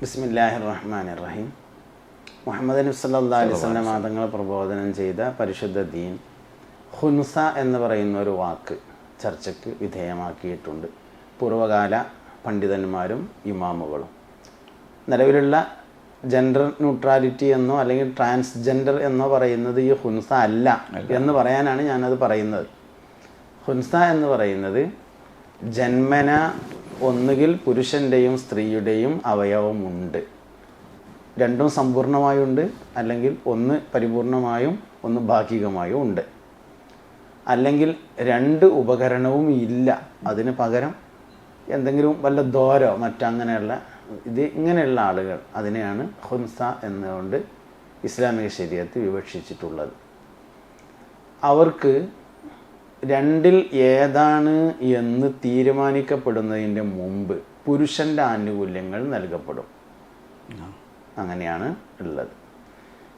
ബിസ്മില്ലാഹി റഹ്മാൻ റഹീം മുഹമ്മദ് നബി സല്ലാ അലിസ്ലാം മാതങ്ങൾ പ്രബോധനം ചെയ്ത പരിശുദ്ധ ദീൻ ഹുൻസ എന്ന് പറയുന്ന ഒരു വാക്ക് ചർച്ചയ്ക്ക് വിധേയമാക്കിയിട്ടുണ്ട്. പൂർവകാല പണ്ഡിതന്മാരും ഇമാമുകളും. നിലവിലുള്ള ജെൻഡർ ന്യൂട്രാലിറ്റി എന്നോ അല്ലെങ്കിൽ ട്രാൻസ്ജെൻഡർ എന്നോ പറയുന്നത് ഈ ഹുൻസ അല്ല എന്ന് പറയാനാണ് ഞാനത് പറയുന്നത്. ഹുൻസ എന്ന് പറയുന്നത് ജന്മന ഒന്നുകിൽ പുരുഷന്റെയും സ്ത്രീയുടെയും അവയവമുണ്ട്. രണ്ടും സമ്പൂർണമായുണ്ട് അല്ലെങ്കിൽ ഒന്ന് പരിപൂർണമായും ഒന്ന് ഭാഗികമായും ഉണ്ട്. അല്ലെങ്കിൽ രണ്ട് ഉപകരണവും ഇല്ല അതിന് പകരം എന്തെങ്കിലും വല്ല ദോരോ മറ്റങ്ങനെയുള്ള ഇത് ഇങ്ങനെയുള്ള ആളുകൾ അതിനെയാണ് ഹുൻസ എന്നുകൊണ്ട് ഇസ്ലാമിക ശരീരത്ത് വിവക്ഷിച്ചിട്ടുള്ളത്. അവർക്ക് രണ്ടിൽ ഏതാണ് എന്ന് തീരുമാനിക്കപ്പെടുന്നതിന്റെ മുമ്പ് പുരുഷന്റെ ആനുകൂല്യങ്ങൾ നൽകപ്പെടും. അങ്ങനെയാണ് ഉള്ളത്.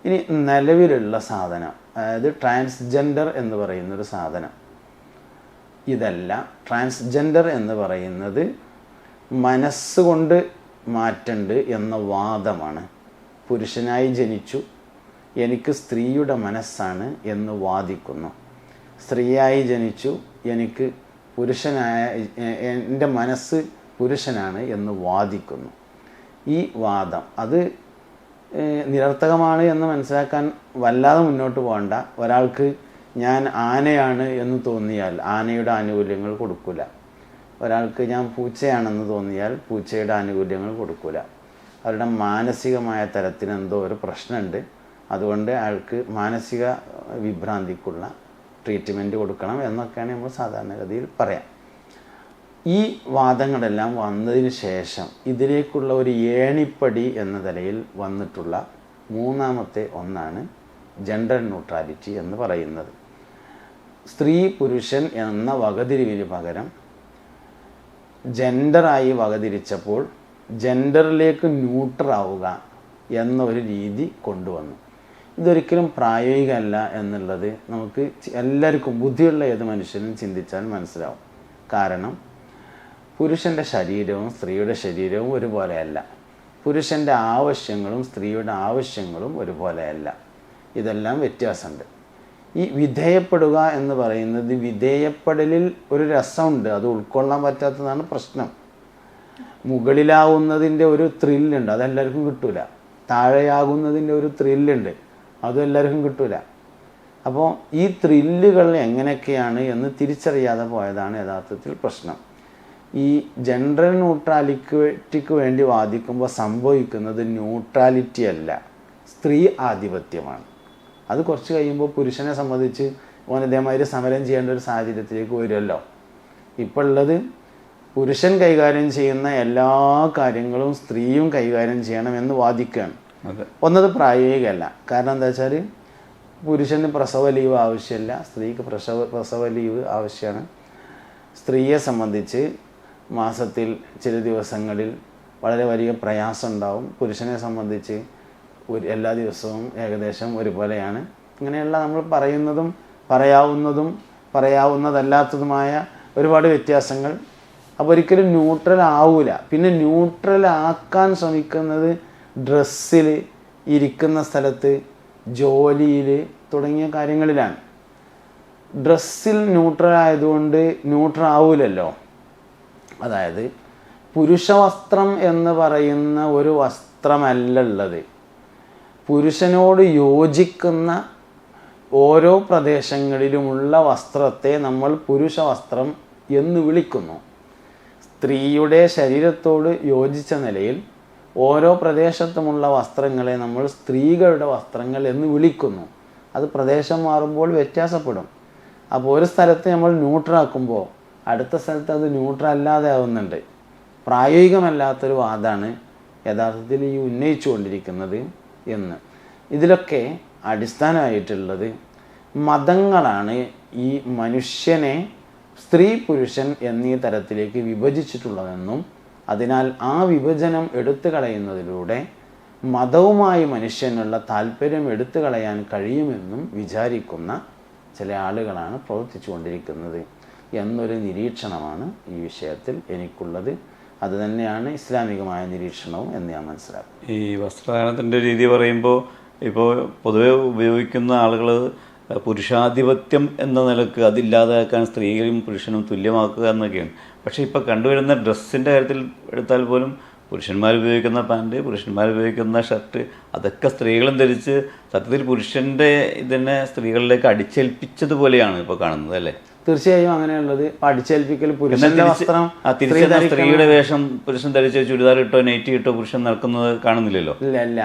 ഇനി നിലവിലുള്ള സാധനം അതായത് ട്രാൻസ്ജെൻഡർ എന്ന് പറയുന്നൊരു സാധനം. ഇതല്ല ട്രാൻസ്ജെൻഡർ എന്ന് പറയുന്നത് മനസ്സുകൊണ്ട് മാറ്റണ്ട് എന്ന വാദമാണ്. പുരുഷനായി ജനിച്ചു എനിക്ക് സ്ത്രീയുടെ മനസ്സാണ് എന്ന് വാദിക്കുന്നു. സ്ത്രീയായി ജനിച്ചു. എനിക്ക് പുരുഷനായ എന്റെ മനസ്സ് പുരുഷനാണ് എന്ന് വാദിക്കുന്നു. ഈ വാദം അത് നിരർത്ഥകമാണ് എന്ന് മനസ്സിലാക്കാൻ വല്ലാതെ മുന്നോട്ട് പോകണ്ട. ഒരാൾക്ക് ഞാൻ ആനയാണ് എന്ന് തോന്നിയാൽ ആനയുടെ ആനുകൂല്യങ്ങൾ കൊടുക്കില്ല ഒരാൾക്ക് ഞാൻ പൂച്ചയാണെന്ന് തോന്നിയാൽ പൂച്ചയുടെ ആനുകൂല്യങ്ങൾ കൊടുക്കില്ല അവരുടെ മാനസികമായ തരത്തിന് എന്തോ ഒരു പ്രശ്നമുണ്ട്. അതുകൊണ്ട് അയാൾക്ക് മാനസിക വിഭ്രാന്തിക്കുള്ള ട്രീറ്റ്മെന്റ് കൊടുക്കണം എന്നൊക്കെയാണ് നമ്മൾ സാധാരണഗതിയിൽ പറയാം. ഈ വാദങ്ങളെല്ലാം വന്നതിന് ശേഷം ഇതിലേക്കുള്ള ഒരു ഏണിപ്പടി എന്ന നിലയിൽ വന്നിട്ടുള്ള മൂന്നാമത്തെ ഒന്നാണ് ജെൻഡർ ന്യൂട്രാലിറ്റി എന്ന് പറയുന്നത്. സ്ത്രീ പുരുഷൻ എന്ന വകതിരിവിന് പകരം ജെൻഡറായി വകതിരിച്ചപ്പോൾ ജെൻഡറിലേക്ക് ന്യൂട്രാവുക എന്നൊരു രീതി കൊണ്ടുവന്നു. ഇതൊരിക്കലും പ്രായോഗികമല്ല എന്നുള്ളത് നമുക്ക് എല്ലാവർക്കും ബുദ്ധിയുള്ള ഏത് മനുഷ്യനും ചിന്തിച്ചാൽ മനസ്സിലാവും. കാരണം പുരുഷന്റെ ശരീരവും സ്ത്രീയുടെ ശരീരവും ഒരുപോലെയല്ല. പുരുഷന്റെ ആവശ്യങ്ങളും സ്ത്രീയുടെ ആവശ്യങ്ങളും ഒരുപോലെയല്ല. ഇതെല്ലാം വ്യത്യാസമുണ്ട്. ഈ വിധേയപ്പെടുക എന്ന് പറയുന്നത് വിധേയപ്പെടലിൽ ഒരു രസമുണ്ട്. അത് ഉൾക്കൊള്ളാൻ പറ്റാത്തതാണ് പ്രശ്നം. മുകളിലാവുന്നതിന്റെ ഒരു ത്രില്ലുണ്ട് അതെല്ലാവർക്കും കിട്ടൂല. താഴെയാകുന്നതിന്റെ ഒരു ത്രില്ലുണ്ട് അതും എല്ലാവർക്കും കിട്ടൂല. അപ്പോൾ ഈ ത്രില്ലുകൾ എങ്ങനെയൊക്കെയാണ് എന്ന് തിരിച്ചറിയാതെ പോയതാണ് യഥാർത്ഥത്തിൽ പ്രശ്നം. ഈ ജനറൽ ന്യൂട്രാലിറ്റിക്ക് വേണ്ടി വാദിക്കുമ്പോൾ സംഭവിക്കുന്നത് ന്യൂട്രാലിറ്റി അല്ല. സ്ത്രീ ആധിപത്യമാണ്. അത് കുറച്ച് കഴിയുമ്പോൾ പുരുഷനെ സംബന്ധിച്ച് ഓൻ ഇതേമാതിരി സമരം ചെയ്യേണ്ട ഒരു സാഹചര്യത്തിലേക്ക് വരുമല്ലോ. ഇപ്പോൾ ഉള്ളത് പുരുഷൻ കൈകാര്യം ചെയ്യുന്ന എല്ലാ കാര്യങ്ങളും സ്ത്രീയും കൈകാര്യം ചെയ്യണമെന്ന് വാദിക്കുകയാണ് അതെ ഒന്നത് പ്രായോഗികമല്ല. കാരണം എന്താ വെച്ചാൽ പുരുഷന് പ്രസവ ലീവ് ആവശ്യമില്ല. സ്ത്രീക്ക് പ്രസവ പ്രസവ ലീവ് ആവശ്യമാണ്. സ്ത്രീയെ സംബന്ധിച്ച് മാസത്തിൽ ചില ദിവസങ്ങളിൽ വളരെ വലിയ പ്രയാസം ഉണ്ടാവും. പുരുഷനെ സംബന്ധിച്ച് ഒരു എല്ലാ ദിവസവും ഏകദേശം ഒരുപോലെയാണ്. ഇങ്ങനെയുള്ള നമ്മൾ പറയുന്നതും പറയാവുന്നതും പറയാവുന്നതല്ലാത്തതുമായ ഒരുപാട് വ്യത്യാസങ്ങൾ. അപ്പോൾ ഒരിക്കലും ന്യൂട്രൽ ആവൂല. പിന്നെ ന്യൂട്രൽ ആക്കാൻ ശ്രമിക്കുന്നത് ഡ്രസ്സിൽ ഇരിക്കുന്ന സ്ഥലത്ത് ജോലിയിൽ തുടങ്ങിയ കാര്യങ്ങളിലാണ്. ഡ്രസ്സിൽ ന്യൂട്രൽ ആയതുകൊണ്ട് ന്യൂട്രൽ ആവൂലല്ലോ. അതായത് പുരുഷവസ്ത്രം എന്ന് പറയുന്ന ഒരു വസ്ത്രമല്ല ഉള്ളത് പുരുഷനോട് യോജിക്കുന്ന ഓരോ പ്രദേശങ്ങളിലുമുള്ള വസ്ത്രത്തെ നമ്മൾ പുരുഷ വസ്ത്രം എന്ന് വിളിക്കുന്നു. സ്ത്രീയുടെ ശരീരത്തോട് യോജിച്ച നിലയിൽ ഓരോ പ്രദേശത്തുമുള്ള വസ്ത്രങ്ങളെ നമ്മൾ സ്ത്രീകളുടെ വസ്ത്രങ്ങൾ എന്ന് വിളിക്കുന്നു. അത് പ്രദേശം മാറുമ്പോൾ വ്യത്യാസപ്പെടും. അപ്പോൾ ഒരു സ്ഥലത്ത് നമ്മൾ ന്യൂട്രാക്കുമ്പോൾ അടുത്ത സ്ഥലത്ത് അത് ന്യൂട്രൽ അല്ലാതെ ആവുന്നുണ്ട്. പ്രായോഗികമല്ലാത്തൊരു വാദമാണ് യഥാർത്ഥത്തിൽ ഈ ഉന്നയിച്ചുകൊണ്ടിരിക്കുന്നത് എന്ന്. ഇതിലൊക്കെ അടിസ്ഥാനമായിട്ടുള്ളത് മതങ്ങളാണ് ഈ മനുഷ്യനെ സ്ത്രീ പുരുഷൻ എന്നീ തരത്തിലേക്ക് വിഭജിച്ചിട്ടുള്ളതെന്നും അതിനാൽ ആ വിഭജനം എടുത്തു കളയുന്നതിലൂടെ മതവുമായി മനുഷ്യനുള്ള താല്പര്യം എടുത്തു കളയാൻ കഴിയുമെന്നും വിചാരിക്കുന്ന ചില ആളുകളാണ് പ്രവർത്തിച്ചു കൊണ്ടിരിക്കുന്നത് എന്നൊരു നിരീക്ഷണമാണ് ഈ വിഷയത്തിൽ എനിക്കുള്ളത്. അത് തന്നെയാണ് ഇസ്ലാമികമായ നിരീക്ഷണവും എന്ന് ഞാൻ മനസ്സിലാക്കും ഈ വസ്ത്രധാരണത്തിന്റെ രീതി പറയുമ്പോൾ ഇപ്പോൾ പൊതുവെ ഉപയോഗിക്കുന്ന ആളുകൾ പുരുഷാധിപത്യം എന്ന നിലയ്ക്ക് അതില്ലാതാക്കാൻ സ്ത്രീകളും പുരുഷനും തുല്യമാക്കുക എന്നൊക്കെയാണ്. പക്ഷേ ഇപ്പോൾ കണ്ടുവരുന്ന ഡ്രസ്സിന്റെ കാര്യത്തിൽ എടുത്താൽ പോലും പുരുഷന്മാർ ഉപയോഗിക്കുന്ന പാന്റ് പുരുഷന്മാർ ഉപയോഗിക്കുന്ന ഷർട്ട് അതൊക്കെ സ്ത്രീകളും ധരിച്ച് സത്യത്തിൽ പുരുഷന്റെ ഇതിനെ സ്ത്രീകളിലേക്ക് അടിച്ചേൽപ്പിച്ചതുപോലെയാണ് ഇപ്പോൾ കാണുന്നത് അല്ലേ? തീർച്ചയായും അങ്ങനെയുള്ളത്. അടിച്ചേൽപ്പിക്കൽ പുരുഷന്റെ വസ്ത്രം സ്ത്രീയുടെ വേഷം പുരുഷൻ ധരിച്ച് ചുരിദാർ ഇട്ടോ നെറ്റി ഇട്ടോ പുരുഷൻ നടക്കുന്നത് കാണുന്നില്ലല്ലോ? ഇല്ല ഇല്ല.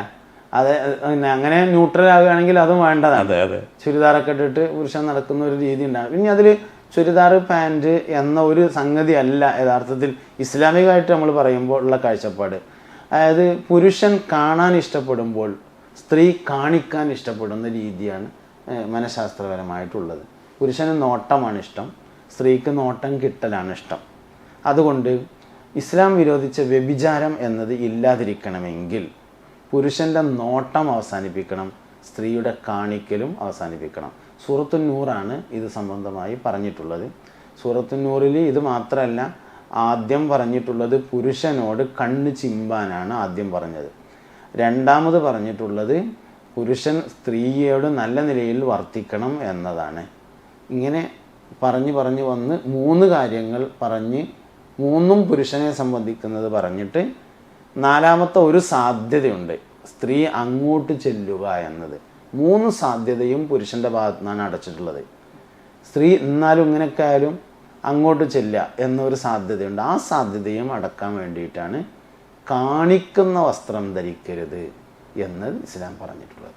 അത് പിന്നെ അങ്ങനെ ന്യൂട്രൽ ആകുകയാണെങ്കിൽ അതും വേണ്ടതാണ്. അതെ അതെ. ചുരിദാറൊക്കെ ഇട്ടിട്ട് പുരുഷൻ നടക്കുന്ന ഒരു രീതി ഉണ്ടാകും. പിന്നെ അതിൽ ചുരിദാർ പാന്റ് എന്ന ഒരു സംഗതി അല്ല യഥാർത്ഥത്തിൽ ഇസ്ലാമികമായിട്ട് നമ്മൾ പറയുമ്പോൾ ഉള്ള കാഴ്ചപ്പാട്. അതായത് പുരുഷൻ കാണാൻ ഇഷ്ടപ്പെടുമ്പോൾ സ്ത്രീ കാണിക്കാൻ ഇഷ്ടപ്പെടുന്ന രീതിയാണ് മനഃശാസ്ത്രപരമായിട്ടുള്ളത്. പുരുഷന് നോട്ടമാണ് ഇഷ്ടം സ്ത്രീക്ക് നോട്ടം കിട്ടലാണ് ഇഷ്ടം. അതുകൊണ്ട് ഇസ്ലാം വിരോധിച്ച വ്യഭിചാരം എന്നത് ഇല്ലാതിരിക്കണമെങ്കിൽ പുരുഷന്റെ നോട്ടം അവസാനിപ്പിക്കണം സ്ത്രീയുടെ കാണിക്കലും അവസാനിപ്പിക്കണം. സൂറത്തുന്നൂറാണ് ഇത് സംബന്ധമായി പറഞ്ഞിട്ടുള്ളത്. സൂറത്തുന്നൂറിൽ ഇത് മാത്രമല്ല ആദ്യം പറഞ്ഞിട്ടുള്ളത് പുരുഷനോട് കണ്ണ് ചിമ്പാനാണ് ആദ്യം പറഞ്ഞത്. രണ്ടാമത് പറഞ്ഞിട്ടുള്ളത് പുരുഷൻ സ്ത്രീയോട് നല്ല നിലയിൽ വർത്തിക്കണം എന്നതാണ്. ഇങ്ങനെ പറഞ്ഞു പറഞ്ഞു വന്ന് മൂന്ന് കാര്യങ്ങൾ പറഞ്ഞ് മൂന്നും പുരുഷനെ സംബന്ധിക്കുന്നത് പറഞ്ഞിട്ട് നാലാമത്തെ ഒരു സാധ്യതയുണ്ട്. സ്ത്രീ അങ്ങോട്ട് ചെല്ലുക എന്നത്. മൂന്ന് സാധ്യതയും പുരുഷന്റെ ഭാഗത്തു നിന്നാണ് അടച്ചിട്ടുള്ളത്. സ്ത്രീ എന്നാലും ഇങ്ങനെയൊക്കെ ആയാലും അങ്ങോട്ട് ചെല്ലുക എന്നൊരു സാധ്യതയുണ്ട്. ആ സാധ്യതയും അടക്കാൻ വേണ്ടിയിട്ടാണ് കാണിക്കുന്ന വസ്ത്രം ധരിക്കരുത് എന്ന് ഇസ്ലാം പറഞ്ഞിട്ടുള്ളത്.